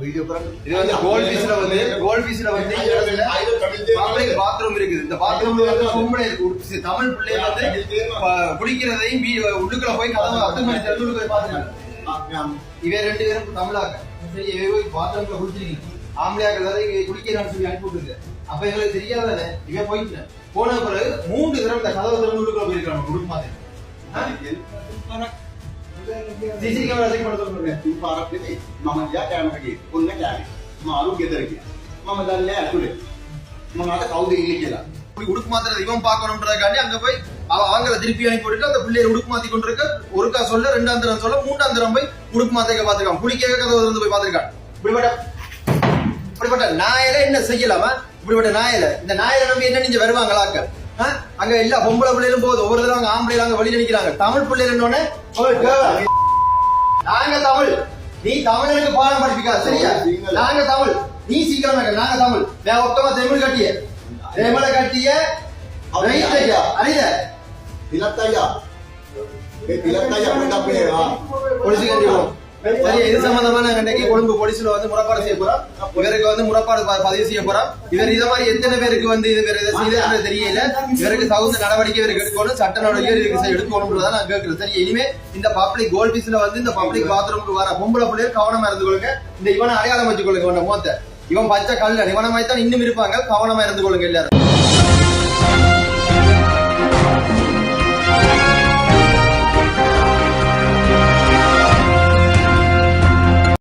Video இது வந்து கோல் பீஸ்ல வந்து கோல் பீஸ்ல வந்து இந்த இடத்துல பப்ளிக் பாத்ரூம் இருக்குது. இந்த வந்து பொம்பளை இருக்கு. தமிழ் பிள்ளைங்க வந்து வீ- உள்ளுக்குள்ள போய் கதவை அத்து மணி திறந்து உள்ள போய் பாத்துருக்காங்க இவன் ரெண்டு பேரும் தமிழாக்க சரி இவ போய் பாத்ரூம்ல தான் இங்க குளிக்கிறான்னு சொல்லி அனுப்பி விட்டுருக்கு அப்ப எங்களுக்கு தெரியாதானே இவன் போயிட்டு போன பிறகு மூன்று தடவை இந்த கதவை திறந்து உள்ளுக்குள்ள போயிருக்காங்க. உடுப்பு ಸಿಸಿ ಕ್ಯಾಮೆರಾ ಚೆಕ್ ಮಾಡೋದು ನೋಡ್ರಿ ನಿಮ್ಮ ಆರೋಗ್ಯತೆ ಮಮ್ಮಲ್ಯ ಕ್ಯಾಮೆರಾಗೆ ಪುಣ್ಯ ಕ್ಯಾರಿ ನಮ್ಮ ಆರೋಗ್ಯ ತರಕ್ಕೆ ಮಮ್ಮಲ್ ಅಲ್ಲೇ ಅಕ್ಕುಲೆ மகனாட்ட கவுது இல்லைக்கல இப்படி உடுக்கு மாத்துறது இவன் பார்க்கணுன்றதுக்காண்டி அங்க போய் அவ அவங்கள திருப்பி அனுப்பி விட்டுட்டு அந்த பிள்ளைய உடுக்கு மாத்தி கொண்டு இருக்க ஒருக்கா சொல்ல ரெண்டாம் தரம் சொல்ல மூன்றாம் தரம் போய் உடுக்கு மாத்தைக்க பாத்துருக்கான் குளிக்க கதை வந்து போய் பாத்துருக்கான் இப்படிப்பட்ட இப்படிப்பட்ட நாயில என்ன செய்யலாமா இப்படிப்பட்ட நாயில இந்த நாயில நம்பி என்ன நீங்க வருவாங்களாக்க அங்க எல்லா பொம்பளை பிள்ளைகளும் போகுது. ஒவ்வொரு தடவை ஆம்பளை அங்க வழி நினைக்கிறாங்க தமிழ் பிள்ளைகள் நாங்க தமிழ். நீ தமிழனுக்கு பாடம் படிப்பிக்கா சரியா? நாங்க தமிழ். நீ சீக்கிரம் நாங்க தமிழ். வே ஒத்தமா தமிழ் கட்டிய. தமிழ கட்டிய ஐயா அறிய திலத்தையா திலத்தையா பேரா ஒரு சீக்கிரம் சரி இது சம்பந்தமா நாங்க இன்னைக்கு கொழும்பு போலீஸ்ல வந்து முறைப்பாடு செய்ய போறோம். இவருக்கு வந்து முறைப்பாடு பதிவு செய்ய போறோம். இவர் இத மாதிரி எத்தனை பேருக்கு வந்து இது வேற எதாவது செய்து தெரியல. இவருக்கு தகுந்த நடவடிக்கை இவருக்கு எடுக்கணும். சட்ட நடவடிக்கை இவருக்கு எடுக்கணும்ன்றதா நான் கேட்கிறேன். சரி இனிமே இந்த பப்ளிக் கோல்ட் பீஸ்ல வந்து இந்த பப்ளிக் பாத்ரூம்க்கு வர பொம்பளை பிள்ளைகள் கவனமா இருந்து கொள்ளுங்க. இந்த இவனை அடையாளம் வச்சு கொள்ளுங்க உன்னை மோத்த. இவன் பச்சை கல்லன். இவனமாய் தான் இன்னும் இருப்பாங்க. கவனமா இருந்து கொள்ளுங்க எல்லாரும்.